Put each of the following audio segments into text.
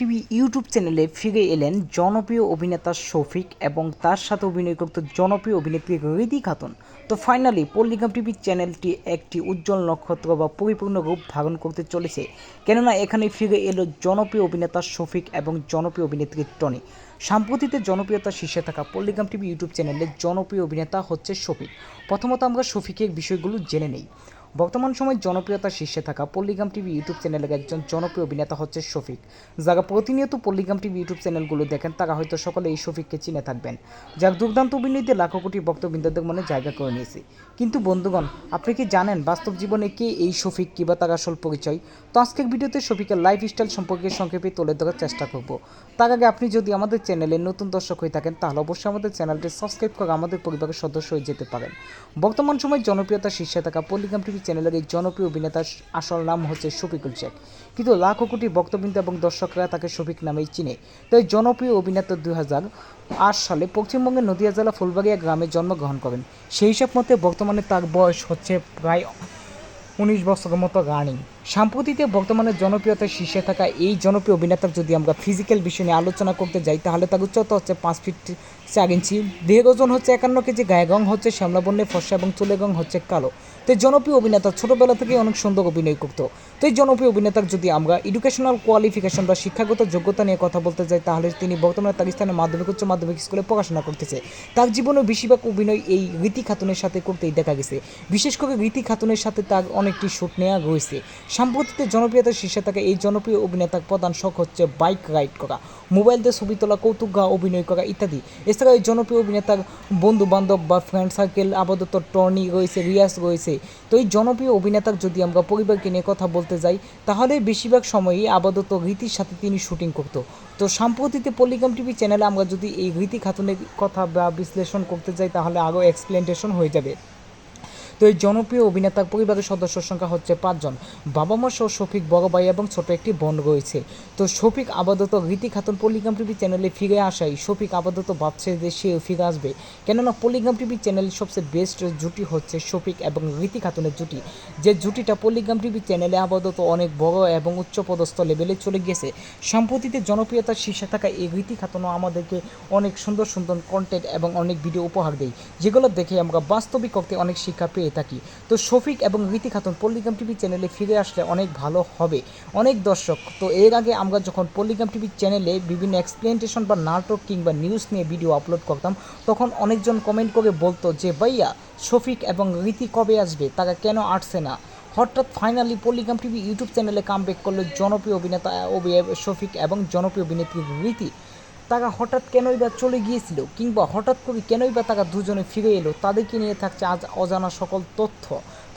TV YouTube চ্যানেলে ফিরে এলেন জনপ্রিয় অভিনেতা শফিক এবং তার সাথে অভিনয় করত জনপ্রিয় অভিনেত্রী রিদি খাতুন। তো ফাইনালি পল্লিগ্রাম টিভি চ্যানেলটি একটি উজ্জ্বল নক্ষত্র বা পরিপূর্ণ রূপ ধারণ করতে চলেছে। কেননা এখানে ফিরে এলো জনপ্রিয় অভিনেতা শফিক এবং জনপ্রিয় অভিনেত্রী টনি। সাম্প্রতিতে জনপ্রিয়তার শীর্ষে থাকা পল্লিগ্রাম টিভি ইউটিউব চ্যানেলের জনপ্রিয় অভিনেতা হচ্ছে শফিক। প্রথমত আমরা শফিকের বিষয়গুলো জেনে নেই। বর্তমান সময়ে জনপ্রিয়তার শীর্ষে থাকা পল্লিগ্রাম টিভি ইউটিউব চ্যানেলের একজন জনপ্রিয় অভিনেতা হচ্ছে শফিক। যারা প্রতিনিয়ত পল্লিগ্রাম টিভি ইউটিউব চ্যানেলগুলো দেখেন, তারা হয়তো সকলে এই শফিককে চিনে থাকবেন। যার দুর্দান্ত অভিনয়তে লাখো কোটি ভক্তবৃন্দদের মনে জায়গা করে নিয়েছে। কিন্তু বন্ধুগণ, আপনি কি জানেন বাস্তব জীবনে কে এই শফিক কিবা তার আসল পরিচয়? তো আজকের ভিডিওতে শফিকের লাইফস্টাইল সম্পর্কে সংক্ষেপে তুলে ধরার চেষ্টা করব। তার আগে আপনি যদি আমাদের চ্যানেলে নতুন দর্শক হয়ে থাকেন, তাহলে অবশ্যই আমাদের চ্যানেলটি সাবস্ক্রাইব করে আমাদের পরিবারের সদস্য হয়ে যেতে পারেন। বর্তমান সময়ে জনপ্রিয়তার শীর্ষে থাকা পল্লিগ্রাম টিভি চ্যানেলের এই জনপ্রিয় অভিনেতার আসল নাম হচ্ছে শফিকুল শেখ। কিন্তু লাখো কোটি বক্তবৃন্দ এবং দর্শকরা তাকে শফিক নামেই চিনে। তাই জনপ্রিয় অভিনেতা দুই হাজার আট সালে পশ্চিমবঙ্গের নদিয়া জেলা ফুলবাড়িয়া গ্রামে জন্মগ্রহণ করেন। সেই হিসাব মতে বর্তমানে তার বয়স হচ্ছে প্রায় উনিশ বছরের মতো রানিং। সাম্প্রতিতে বর্তমানে জনপ্রিয়তার শীর্ষে থাকা এই জনপ্রিয় অভিনেতার যদি আমরা ফিজিক্যাল বিষয় নিয়ে আলোচনা করতে যাই, তাহলে তার উচ্চতা হচ্ছে পাঁচ ফিট চার ইঞ্চি দেহের ওজন হচ্ছে একান্ন কেজি গায়ের রং হচ্ছে শ্যামলাবর্ণের ফর্সা এবং চুলের রং হচ্ছে কালো। তো এই জনপ্রিয় অভিনেতা ছোটবেলা থেকেই অনেক সুন্দর অভিনয় করতো। তো এই জনপ্রিয় অভিনেতার যদি আমরা এডুকেশনাল কোয়ালিফিকেশন বা শিক্ষাগত যোগ্যতা নিয়ে কথা বলতে যাই, তাহলে তিনি বর্তমানে তার স্থানে মাধ্যমিক, উচ্চ মাধ্যমিক স্কুলে পড়াশোনা করতেছে। তার জীবনে বেশিরভাগ অভিনয় এই রীতি খাতুনের সাথে করতেই দেখা গেছে। বিশেষ করে রীতি খাতুনের সাথে তার অনেকটি শ্যুট নেওয়া রয়েছে। সাম্প্রতিতে জনপ্রিয়তার শীর্ষে থাকা এই জনপ্রিয় অভিনেতার প্রধান শখ হচ্ছে বাইক রাইড করা, মোবাইল দিয়ে ছবি তোলা, কৌতুক গাওয়া, অভিনয় করা ইত্যাদি। এছাড়া এই জনপ্রিয় অভিনেতার বন্ধু বান্ধব বা ফ্রেন্ড সার্কেল আপাতত টর্নি রয়েছে, রিয়াজ রয়েছে। তো এই জনপ্রিয় অভিনেতার যদি আমরা পরিবারকে নিয়ে কথা বলতে যাই, তাহলে বেশিরভাগ সময়ই আপাতত রীতির সাথে তিনি শুটিং করতো। তো সাম্প্রতিতে পল্লিগ্রাম টিভি চ্যানেলে আমরা যদি এই রীতি খাতুনের কথা বা বিশ্লেষণ করতে যাই, তাহলে আরও এক্সপ্লেনেশন হয়ে যাবে। তো এই জনপ্রিয় অভিনেতার পরিবারের সদস্যর সংখ্যা হচ্ছে পাঁচজন। বাবা মা সহ শফিক, বড় ভাই এবং ছোট একটি বোন রয়েছে। তো শফিক আপাতত রীতি খাতুন পল্লিগ্রাম টিভি চ্যানেলে ফিরে আসায় শফিক আপাতত ভাবছে যে সে ফিরে আসবে। কেননা পল্লিগ্রাম টিভি চ্যানেলের সবচেয়ে বেস্ট জুটি হচ্ছে শফিক এবং রীতি খাতুনের জুটি। যে জুটিটা পল্লিগ্রাম টিভি চ্যানেলে আপাতত অনেক বড় এবং উচ্চপদস্থ লেভেলে চলে গিয়েছে সাম্প্রতিতে জনপ্রিয়তার শীর্ষে থাকা এই রীতি খাতুনও আমাদেরকে অনেক সুন্দর সুন্দর কন্টেন্ট এবং অনেক ভিডিও উপহার দেয়। যেগুলো দেখে আমরা বাস্তবিক অর্থে অনেক শিক্ষা পেয়ে থাকি তো শফিক এবং রীতি খাতুন পল্লিগ্রাম টিভি চ্যানেলে ফিরে আসলে অনেক ভালো হবে। অনেক দর্শক। তো এর আগে আমরা যখন পল্লিগ্রাম টিভি চ্যানেলে বিভিন্ন এক্সপ্লেনেশন বা নাটক কিংবা নিউজ নিয়ে ভিডিও আপলোড করতাম, তখন অনেকজন কমেন্ট করে বলতো যে, ভাইয়া, শফিক এবং রীতি কবে আসবে? তারা কেন আসছে না? হঠাৎ ফাইনালি পল্লিগ্রাম টিভি ইউটিউব চ্যানেলে কামব্যাক করল জনপ্রিয় অভিনেতা শফিক এবং জনপ্রিয় অভিনেত্রী রীতি। তারা হঠাৎ কেনই বা চলে গিয়েছিল কিংবা হঠাৎ করে কেনই বা তারা দুজনে ফিরে এলো, তাদেরকে নিয়ে থাকছে আজ অজানা সকল তথ্য।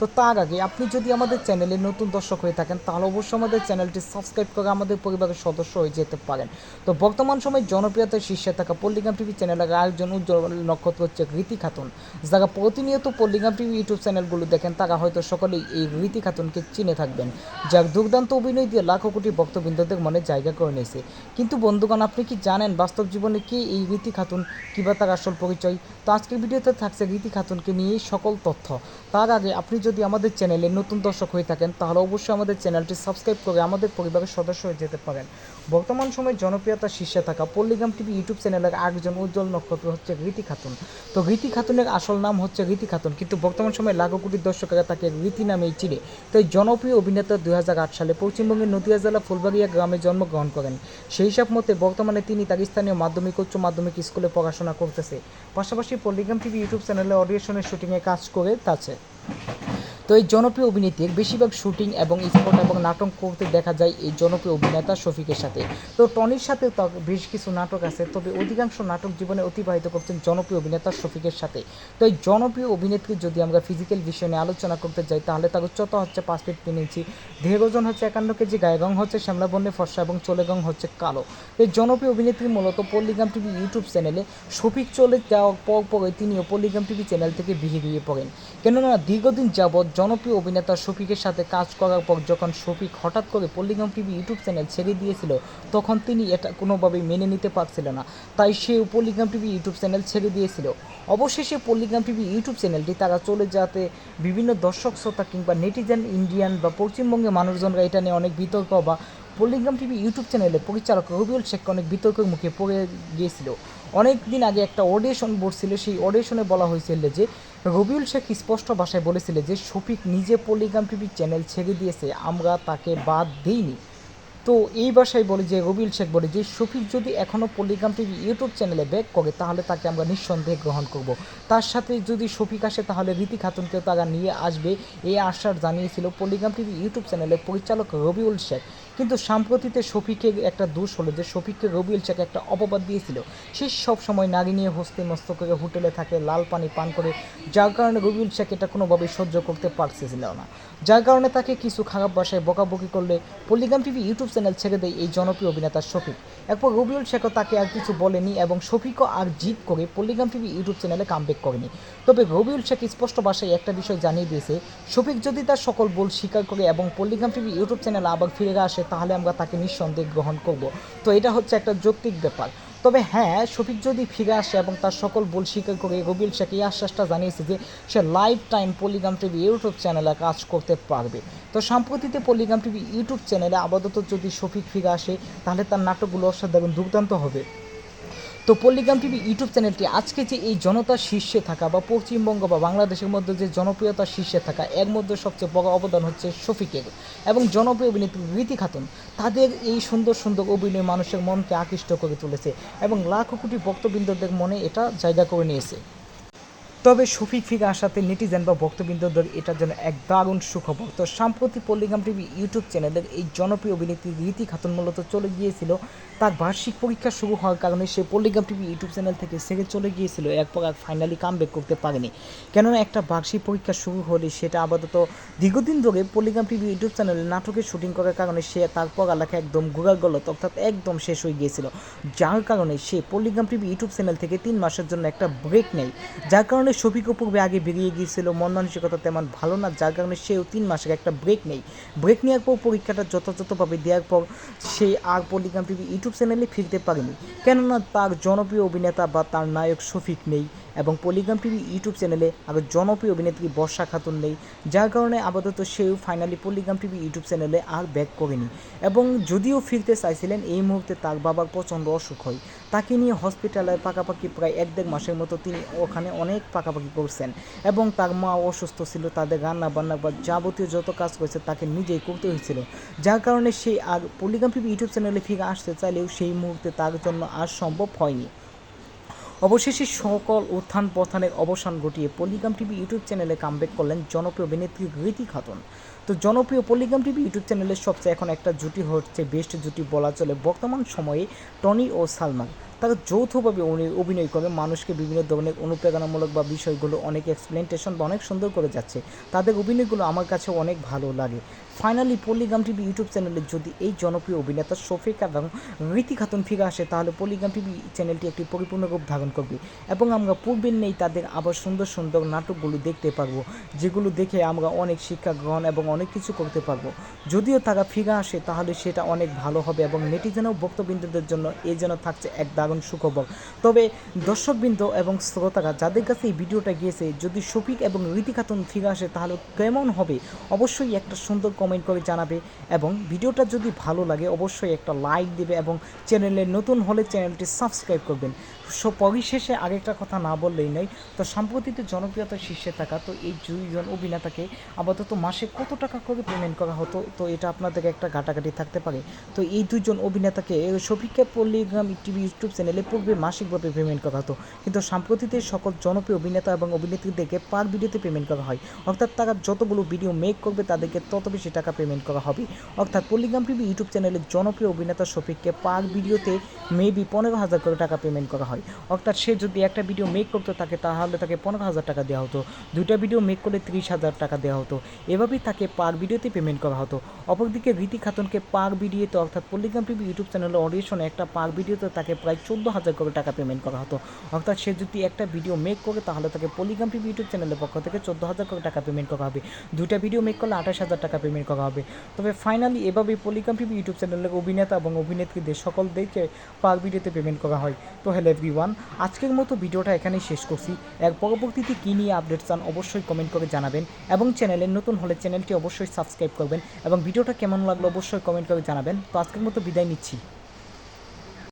তো তার আগে আপনি যদি আমাদের চ্যানেলে নতুন দর্শক হয়ে থাকেন, তাহলে অবশ্যই আমাদের চ্যানেলটি সাবস্ক্রাইব করে আমাদের পরিবারের সদস্য হয়ে যেতে পারেন। তো বর্তমান সময়ে জনপ্রিয়তার শীর্ষে থাকা পল্লিগ্রাম টিভি চ্যানেলের আরেকজন উজ্জ্বল নক্ষত্র হচ্ছে রীতি খাতুন। যারা প্রতিনিয়ত পল্লিগ্রাম টিভি ইউটিউব চ্যানেলগুলো দেখেন, তারা হয়তো সকলেই এই রীতি খাতুনকে চিনে থাকবেন। যার দুর্দান্ত অভিনয় দিয়ে লাখো কোটি ভক্তবৃন্দদের মনে জায়গা করে নিয়েছে। কিন্তু বন্ধুগণ, আপনি কি জানেন বাস্তব জীবনে কি এই রীতি খাতুন? কিবা তার আসল পরিচয়? তো আজকের ভিডিওতে থাকছে রীতি খাতুনকে নিয়েই সকল তথ্য। তার আগে আপনি যদি আমাদের চ্যানেলে নতুন দর্শক হয়ে থাকেন, তাহলে অবশ্যই আমাদের চ্যানেলটি সাবস্ক্রাইব করে আমাদের পরিবারের সদস্য হয়ে যেতে পারেন। বর্তমান সময়ে জনপ্রিয়তার শীর্ষে থাকা পল্লিগ্রাম টিভি ইউটিউব চ্যানেলের আরেকজন উজ্জ্বল নক্ষত্র হচ্ছে রীতি খাতুন। তো রীতি খাতুনের আসল নাম হচ্ছে রীতি খাতুন, কিন্তু বর্তমান সময়ে লাখো কোটি দর্শকেরা তাকে রীতি নামেই চিনে। তো এই জনপ্রিয় অভিনেতা দুই হাজার আট সালে পশ্চিমবঙ্গের নদিয়া জেলা ফুলবাড়িয়া গ্রামে জন্মগ্রহণ করেন। সেই হিসাব মতে বর্তমানে তিনি তার স্থানীয় মাধ্যমিক, উচ্চ মাধ্যমিক স্কুলে পড়াশোনা করতেছে। পাশাপাশি পল্লিগ্রাম টিভি ইউটিউব চ্যানেলে অডিয়েশনের শুটিংয়ে কাজ করে আছে। তো এই জনপ্রিয় অভিনেত্রীর বেশিরভাগ শুটিং এবং স্পট এবং নাটক করতে দেখা যায় এই জনপ্রিয় অভিনেতা শফিকের সাথে। তো টনির সাথে বেশ কিছু নাটক আছে, তবে অধিকাংশ নাটক জীবনে অতিবাহিত করছেন জনপ্রিয় অভিনেতা শফিকের সাথে। তো এই জনপ্রিয় অভিনেত্রী যদি আমরা ফিজিক্যাল বিষয় নিয়ে আলোচনা করতে যাই, তাহলে তার উচ্চতা হচ্ছে পাঁচ ফিট তিন ইঞ্চি দেহের ওজন হচ্ছে একান্ন কেজি গায়ের রং হচ্ছে শ্যামলা বর্ণের ফর্সা এবং চলে রং হচ্ছে কালো। এই জনপ্রিয় অভিনেত্রী মূলত পল্লিগ্রাম টিভি ইউটিউব চ্যানেলে শফিক চলে যাওয়ার পর পরে তিনিও পল্লিগ্রাম টিভি চ্যানেল থেকে বেরিয়ে পড়েন। কেননা দীর্ঘদিন যাবৎ জনপ্রিয় অভিনেতা শফিকের সাথে কাজ করার পর যখন শফিক হঠাৎ করে পল্লিগ্রাম টিভি ইউটিউব চ্যানেল ছেড়ে দিয়েছিল, তখন তিনি এটা কোনোভাবেই মেনে নিতে পারছিল না। তাই সে পল্লিগ্রাম টিভি ইউটিউব চ্যানেল ছেড়ে দিয়েছিল। অবশেষে পল্লিগ্রাম টিভি ইউটিউব চ্যানেলটি তারা চলে যাতে বিভিন্ন দর্শক, শ্রোতা কিংবা নেটিজেন ইন্ডিয়ান বা পশ্চিমবঙ্গের মানুষজনরা এটা নিয়ে অনেক বিতর্ক বা পল্লিগ্রাম টিভি ইউটিউব চ্যানেলে পরিচালক রবিউল শেখকে অনেক বিতর্কের মুখে পড়ে গিয়েছিল। অনেক দিন আগে একটা অডিশন ছিল, সেই অডিশনে বলা হয়েছিল যে, রবিউল শেখ স্পষ্ট ভাষায় বলেছিল যে, শফিক নিজে পল্লিগ্রাম টিভি চ্যানেল ছেড়ে দিয়েছে, আমরা তাকে বাদ দিইনি। তো এই ভাষায় বলে যে, রবিউল শেখ বলে যে, শফিক যদি এখনও পল্লিগ্রাম টিভি ইউটিউব চ্যানেলে ব্যাক করে, তাহলে তাকে আমরা নিঃসন্দেহে গ্রহণ করব। তার সাথে যদি শফিক আসে, তাহলে রীতি খাতুনকেও তারা নিয়ে আসবে, এই আশ্বাস জানিয়েছিল পল্লিগ্রাম টিভি ইউটিউব চ্যানেলের পরিচালক রবিউল শেখ। কিন্তু সাম্প্রতিতে শফিকের একটা দোষ হলো যে শফিককে রবিউল শেখ একটা অপবাদ দিয়েছিল। সে সব সময় নারী নিয়ে হস্তে মস্ত করে হোটেলে থাকে, লাল পানি পান করে, যার কারণে রবিউল শেখ এটা কোনোভাবেই সহ্য করতে পারছিল না। যার কারণে তাকে কিছু খারাপ ভাষায় বকাবকি করলে পল্লিগ্রাম টিভি ইউটিউব চ্যানেল ছেড়ে দেয় এই জনপ্রিয় অভিনেতা শফিক। এরপর রবিউল শেখও তাকে আর কিছু বলেনি এবং শফিকও আর জিদ করে পল্লিগ্রাম টিভি ইউটিউব চ্যানেলে কামব্যাক করেনি। তবে রবিউল শেখ স্পষ্ট ভাষায় একটা বিষয় জানিয়ে দিয়েছে, শফিক যদি তার সকল বল স্বীকার করে এবং পল্লিগ্রাম টিভি ইউটিউব চ্যানেলে আবার ফিরে আসে তাহলে আমরা তাকে নিঃসন্দেহে গ্রহণ করব। তো এটা হচ্ছে একটা যৌক্তিক ব্যাপার। তবে হ্যাঁ শফিক যদি ফিরে আসে এবং তার সকল বল স্বীকার করে রবিউল শেখ এই আশ্বাসটা জানিয়েছে যে সে lifetime Palligram TV YouTube চ্যানেলে কাজ করতে পারবে। তো সাম্প্রতিতে পলিগ্রাম টিভি ইউটিউব চ্যানেলে আপাতত যদি শফিক ফিরে আসে, তাহলে তার নাটকগুলো অসাধারণ দুর্দান্ত হবে। তো পল্লিগ্রাম টিভি ইউটিউব চ্যানেলটি আজকে যে এই জনতার শীর্ষে থাকা বা পশ্চিমবঙ্গ বা বাংলাদেশের মধ্যে যে জনপ্রিয়তার শীর্ষে থাকা, এর মধ্যে সবচেয়ে বড় অবদান হচ্ছে শফিকের এবং জনপ্রিয় অভিনেত্রী রীতি খাতুন। তাদের এই সুন্দর সুন্দর অভিনয় মানুষের মনকে আকৃষ্ট করে তুলেছে এবং লাখো কোটি ভক্তবৃন্দদের মনে এটা জায়গা করে নিয়েছে। তবে শফিক ফিরে আসাতে নেটিজেন বা ভক্তবৃন্দদের এটার জন্য এক দারুণ সুখবর। তো সাম্প্রতিক পল্লিগ্রাম টিভি ইউটিউব চ্যানেলের এই জনপ্রিয় অভিনেত্রী রীতি খাতুন মূলত চলে গিয়েছিল। তার বার্ষিক পরীক্ষা শুরু হওয়ার কারণে সে পল্লিগ্রাম টিভি ইউটিউব চ্যানেল থেকে সেরে চলে গিয়েছিল। এরপর আর ফাইনালি কামব্যাক করতে পারেনি। কেননা একটা বার্ষিক পরীক্ষা শুরু হলে সেটা আপাতত দীর্ঘদিন ধরে পল্লিগ্রাম টিভি ইউটিউব চ্যানেলে নাটকের শুটিং করার কারণে সে তার পড়ালেখা একদম গুগার গলত অর্থাৎ একদম শেষ হয়ে গিয়েছিল। যার কারণে সে পল্লিগ্রাম টিভি ইউটিউব চ্যানেল থেকে তিন মাসের জন্য একটা ব্রেক নেয়। যার কারণে শফিক পূর্বে আগে বেরিয়ে গিয়েছিল। মন মানসিকতা তেমন ভালো না, যার কারণে সেও তিন মাসের একটা ব্রেক নেই। ব্রেক নেওয়ার পর পরীক্ষাটা যথাযথভাবে দেওয়ার পর সে আর টিভি ইউটিউব চ্যানেলে ফিরতে পারেনি। কেননা তার জনপ্রিয় অভিনেতা বা তার নায়ক শফিক নেই। এবং পলিগ্রাম টিভি ইউটিউব চ্যানেলে আরও জনপ্রিয় অভিনেত্রী বর্ষা খাতুন নেই, যার কারণে আপাতত সেও ফাইনালি পলিগ্রাম টিভি ইউটিউব চ্যানেলে আর ব্যাক করেনি। এবং যদিও ফিরতে চাইছিলেন, এই মুহূর্তে তার বাবার প্রচণ্ড অসুখ হয়। তাকে নিয়ে হসপিটালে পাকাপাকি প্রায় এক দেড় মাসের মতো তিনি ওখানে অনেক পাকাপাকি করছেন এবং তার মা অসুস্থ ছিল, তাদের রান্না বান্না বা যাবতীয় যত কাজ করেছে তাকে নিজেই করতে হয়েছিল। যার কারণে সে আর পলিগ্রাম টিভি ইউটিউব চ্যানেলে ফিরে আসতে চাইলেও সেই মুহূর্তে তার জন্য আর সম্ভব হয়নি। অবশেষে সকল উত্থান পথানের অবসান ঘটিয়ে পলিগ্রাম টিভি ইউটিউব চ্যানেলে কামব্যাক করলেন জনপ্রিয় অভিনেত্রী রীতি খাতুন। তো জনপ্রিয় পলিগ্রাম টিভি ইউটিউব চ্যানেলের সবচেয়ে এখন একটা জুটি হচ্ছে, বেস্ট জুটি বলা চলে বর্তমান সময়ে টনি ও সালমান। তারা যৌথভাবে অভিনয় করে, মানুষকে বিভিন্ন ধরনের অনুপ্রেরণামূলক বা বিষয়গুলো অনেক এক্সপ্লেনেশন বা অনেক সুন্দর করে যাচ্ছে। তাদের অভিনয়গুলো আমার কাছে অনেক ভালো লাগে। ফাইনালি পল্লিগ্রাম টিভি ইউটিউব চ্যানেলে যদি এই জনপ্রিয় অভিনেতা শফিক এবং রীতি খাতুন ফিরে আসে, তাহলে পল্লিগ্রাম টিভি চ্যানেলটি একটি পরিপূর্ণ রূপ ধারণ করবে এবং আমরা পূর্বের নেই তাদের আবার সুন্দর সুন্দর নাটকগুলো দেখতে পারব, যেগুলো দেখে আমরা অনেক শিক্ষা গ্রহণ এবং অনেক কিছু করতে পারব। যদিও তারা ফিরে আসে, তাহলে সেটা অনেক ভালো হবে এবং নেটিজেন ও ভক্তবৃন্দদের জন্য এ যেন থাকছে এক দারুণ সুখবর। তবে দর্শকবৃন্দ এবং শ্রোতারা যাদের কাছে এই ভিডিওটা গিয়েছে, যদি শফিক এবং রীতি খাতুন ফিরে আসে, তাহলে কেমন হবে? অবশ্যই একটা সুন্দর কমেন্ট করে জানাবে এবং ভিডিওটা যদি ভালো লাগে, অবশ্যই একটা লাইক দেবে এবং চ্যানেলে নতুন হলে চ্যানেলটি সাবস্ক্রাইব করবেন। সো পরিশেষে আরেকটা কথা না বললেই নয়, তো সাম্প্রতিক জনপ্রিয়তার শীর্ষে থাকা তো এই দুইজন অভিনেতাকে আপাতত মাসে কত টাকা করে পেমেন্ট করা হতো? তো এটা আপনাদের একটা ঘাটাঘাটি থাকতে পারে। তো এই দুজন অভিনেতাকে শফিকা পল্লিগ্রাম টিভি ইউটিউব চ্যানেলে পূর্বে মাসিকভাবে পেমেন্ট করা হতো। কিন্তু সাম্প্রতিতে সকল জনপ্রিয় অভিনেতা এবং অভিনেত্রীদেরকে পার ভিডিওতে পেমেন্ট করা হয়। অর্থাৎ তারা যতগুলো ভিডিও মেক করবে, তাদেরকে তত বেশি টাকা পেমেন্ট করা হবে। অর্থাৎ পল্লিগ্রাম টিভি ইউটিউব চ্যানেলের জনপ্রিয় অভিনেতা শফিককে পার ভিডিওতে মেবি পনেরো হাজার করে টাকা পেমেন্ট করা হয়। অর্থাৎ সে যদি একটা ভিডিও মেক করতো, তাকে তাহলে তাকে পনেরো হাজার টাকা দেওয়া হতো। দুইটা ভিডিও মেক করলে ত্রিশ হাজার টাকা দেওয়া হতো। এভাবেই তাকে পার ভিডিওতে পেমেন্ট করা হতো। অপরদিকে রীতি খাতুনকে পার ভিডিওতে, অর্থাৎ পল্লিগ্রাম টিভি ইউটিউব চ্যানেলের অডিশনে একটা পার ভিডিওতে তাকে প্রায় চোদ্দ হাজার করে টাকা পেমেন্ট করা হতো। অর্থাৎ সে যদি একটা ভিডিও মেক করে, তাহলে তাকে পলিগ্রাম টিভি ইউটিউব চ্যানেলের পক্ষ থেকে চোদ্দ হাজার করে টাকা পেমেন্ট করা হবে। দুইটা ভিডিও মেক করলে আঠাশ হাজার টাকা পেমেন্ট করা হবে। তবে ফাইনালি এভাবেই পলিগ্রাম টিভি ইউটিউব চ্যানেলের অভিনেতা এবং অভিনেত্রীদের সকলদেরকে পার ভিডিওতে পেমেন্ট করা হয়। তো হ্যালো এভরিওয়ান আজকের মতো ভিডিওটা এখানেই শেষ করছি। এর পরবর্তীতে কী নিয়ে আপডেট চান অবশ্যই কমেন্ট করে জানাবেন এবং চ্যানেলে নতুন হলে চ্যানেলটি অবশ্যই সাবস্ক্রাইব করবেন এবং ভিডিওটা কেমন লাগল অবশ্যই কমেন্ট করে জানাবেন। তো আজকের মতো বিদায় নিচ্ছি।